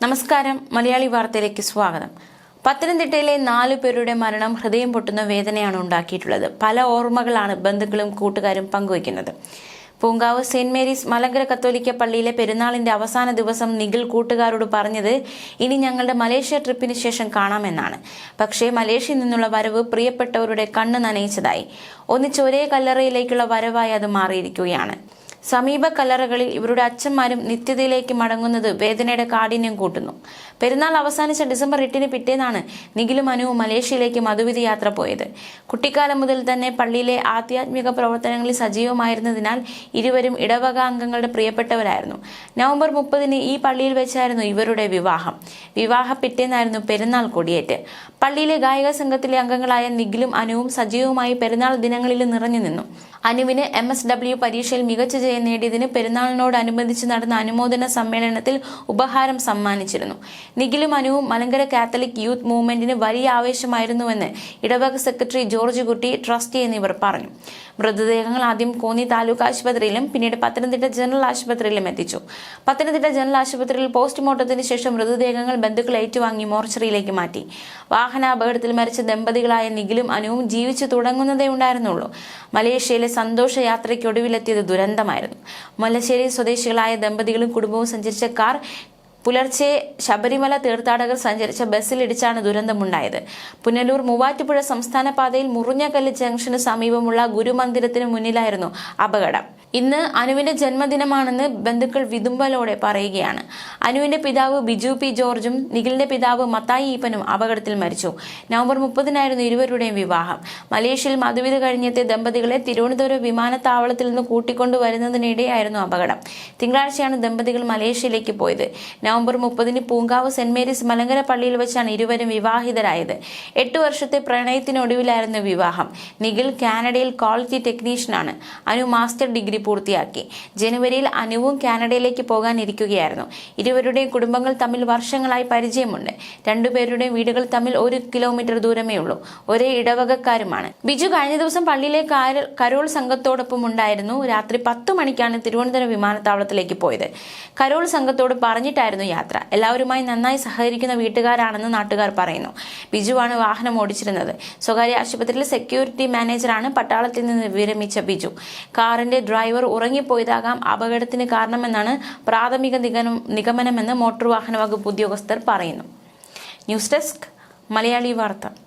നമസ്കാരം. മലയാളി വാർത്തയിലേക്ക് സ്വാഗതം. പത്തനംതിട്ടയിലെ നാലു പേരുടെ മരണം ഹൃദയം പൊട്ടുന്ന വേദനയാണ് ഉണ്ടാക്കിയിട്ടുള്ളത്. പല ഓർമ്മകളാണ് ബന്ധുക്കളും കൂട്ടുകാരും പങ്കുവയ്ക്കുന്നത്. പൂങ്കാവ് സെന്റ് മേരീസ് മലങ്കര കത്തോലിക്ക പള്ളിയിലെ പെരുന്നാളിന്റെ അവസാന ദിവസം നിഖിൽ കൂട്ടുകാരോട് പറഞ്ഞത് ഇനി ഞങ്ങളുടെ മലേഷ്യ ട്രിപ്പിന് ശേഷം കാണാമെന്നാണ്. പക്ഷേ മലേഷ്യയിൽ നിന്നുള്ള വരവ് പ്രിയപ്പെട്ടവരുടെ കണ്ണ് നനയിച്ചതായി. ഒന്നിച്ച് ഒരേ കല്ലറയിലേക്കുള്ള വരവായി അത് മാറിയിരിക്കുകയാണ്. സമീപ കല്ലറകളിൽ ഇവരുടെ അച്ഛന്മാരും നിത്യതയിലേക്ക് മടങ്ങുന്നത് വേദനയുടെ കാഠിന്യം കൂട്ടുന്നു. പെരുന്നാൾ അവസാനിച്ച ഡിസംബർ എട്ടിന് പിറ്റേന്നാണ് നിഖിലും അനുവും മലേഷ്യയിലേക്ക് മധുവിധി യാത്ര പോയത്. കുട്ടിക്കാലം മുതൽ തന്നെ പള്ളിയിലെ ആധ്യാത്മിക പ്രവർത്തനങ്ങളിൽ സജീവമായിരുന്നതിനാൽ ഇരുവരും ഇടവക അംഗങ്ങളുടെ പ്രിയപ്പെട്ടവരായിരുന്നു. നവംബർ മുപ്പതിന് ഈ പള്ളിയിൽ വെച്ചായിരുന്നു ഇവരുടെ വിവാഹം. വിവാഹ പിറ്റേന്നായിരുന്നു പെരുന്നാൾ കൊടിയേറ്റ്. പള്ളിയിലെ ഗായക സംഘത്തിലെ അംഗങ്ങളായ നിഖിലും അനുവും സജീവമായി പെരുന്നാൾ ദിനങ്ങളിൽ നിറഞ്ഞു നിന്നു. അനുവിന് എം എസ് ഡബ്ല്യു പരീക്ഷയിൽ മികച്ച ജയം നേടിയതിന് പെരുന്നാളിനോടനുബന്ധിച്ച് നടന്ന അനുമോദന സമ്മേളനത്തിൽ ഉപഹാരം സമ്മാനിച്ചിരുന്നു. നിഖിലും അനുവും മലങ്കര കാത്തലിക് യൂത്ത് മൂവ്മെന്റിന് വലിയ ആവേശമായിരുന്നുവെന്ന് ഇടവക സെക്രട്ടറി ജോർജ് കുട്ടി ട്രസ്റ്റി എന്നിവർ പറഞ്ഞു. മൃതദേഹങ്ങൾ ആദ്യം കോന്നി താലൂക്ക് ആശുപത്രിയിലും പിന്നീട് പത്തനംതിട്ട ജനറൽ ആശുപത്രിയിലും എത്തിച്ചു. പത്തനംതിട്ട ജനറൽ ആശുപത്രിയിൽ പോസ്റ്റ്മോർട്ടത്തിന് ശേഷം മൃതദേഹങ്ങൾ ബന്ധുക്കൾ ഏറ്റുവാങ്ങി മോർച്ചറിയിലേക്ക് മാറ്റി. വാഹനാപകടത്തിൽ മരിച്ച ദമ്പതികളായ നിഖിലും അനുവും ജീവിച്ചു തുടങ്ങുന്നതേ ഉണ്ടായിരുന്നുള്ളൂ. മലേഷ്യയിലെ സന്തോഷയാത്രയ്ക്കൊടുവിലെത്തിയത് ദുരന്തമായിരുന്നു. മലശ്ശേരി സ്വദേശികളായ ദമ്പതികളും കുടുംബവും സഞ്ചരിച്ച കാർ പുലർച്ചെ ശബരിമല തീർത്ഥാടകർ സഞ്ചരിച്ച ബസ്സിലിടിച്ചാണ് ദുരന്തമുണ്ടായത്. പുനലൂർ മൂവാറ്റുപുഴ സംസ്ഥാന പാതയിൽ മുറിഞ്ഞകല്ല് ജംഗ്ഷന് സമീപമുള്ള ഗുരുമന്ദിരത്തിന് മുന്നിലായിരുന്നു അപകടം. ഇന്ന് അനുവിന്റെ ജന്മദിനമാണെന്ന് ബന്ധുക്കൾ വിതുമ്പലോടെ പറയുകയാണ്. അനുവിന്റെ പിതാവ് ബിജു പി ജോർജും നിഖിലിന്റെ പിതാവ് മത്തായി ഈപ്പനും അപകടത്തിൽ മരിച്ചു. നവംബർ മുപ്പതിനായിരുന്നു ഇരുവരുടെയും വിവാഹം. മലേഷ്യയിൽ മധുവിധ കഴിഞ്ഞെത്തിയ ദമ്പതികളെ തിരുവനന്തപുരം വിമാനത്താവളത്തിൽ നിന്ന് കൂട്ടിക്കൊണ്ടുവരുന്നതിനിടെയായിരുന്നു അപകടം. തിങ്കളാഴ്ചയാണ് ദമ്പതികൾ മലേഷ്യയിലേക്ക് പോയത്. നവംബർ മുപ്പതിന് പൂങ്കാവ് സെന്റ് മേരീസ് മലങ്കര പള്ളിയിൽ വെച്ചാണ് ഇരുവരും വിവാഹിതരായത്. എട്ട് വർഷത്തെ പ്രണയത്തിനൊടുവിലായിരുന്നു വിവാഹം. നിഖിൽ കാനഡയിൽ ക്വാളിറ്റി ടെക്നീഷ്യനാണ്. അനു മാസ്റ്റർ ഡിഗ്രി പൂർത്തിയാക്കി. ജനുവരിയിൽ അനുവും കാനഡയിലേക്ക് പോകാനിരിക്കുകയായിരുന്നു. ഇരുവരുടെയും കുടുംബങ്ങൾ തമ്മിൽ വർഷങ്ങളായി പരിചയമുണ്ട്. രണ്ടുപേരുടെയും വീടുകൾ തമ്മിൽ ഒരു കിലോമീറ്റർ ദൂരമേ ഉള്ളൂ. ഒരേ ഇടവകക്കാരുമാണ്. ബിജു കഴിഞ്ഞ ദിവസം പള്ളിയിലെ കാര- കരോൾ സംഘത്തോടൊപ്പം ഉണ്ടായിരുന്നു. രാത്രി പത്ത് മണിക്കാണ് തിരുവനന്തപുരം വിമാനത്താവളത്തിലേക്ക് പോയത്. കരോൾ സംഘത്തോട് പറഞ്ഞിട്ടായിരുന്നു യാത്ര. എല്ലാവരുമായി നന്നായി സഹകരിക്കുന്ന വീട്ടുകാരാണെന്ന് നാട്ടുകാർ പറയുന്നു. ബിജുവാണ് വാഹനം ഓടിച്ചിരുന്നത്. സ്വകാര്യ ആശുപത്രിയിൽ സെക്യൂരിറ്റി മാനേജറാണ് പട്ടാളത്തിൽ നിന്ന് വിരമിച്ച ബിജു. കാറിന്റെ ഡ്രൈവർ ഉറങ്ങിപ്പോയതാകാം അപകടത്തിന് കാരണമെന്നാണ് പ്രാഥമിക നിഗമനം- നിഗമനമെന്ന് മോട്ടോർ വാഹന വകുപ്പ് ഉദ്യോഗസ്ഥർ പറയുന്നു. ന്യൂസ് ഡെസ്ക് മലയാളി വാർത്ത.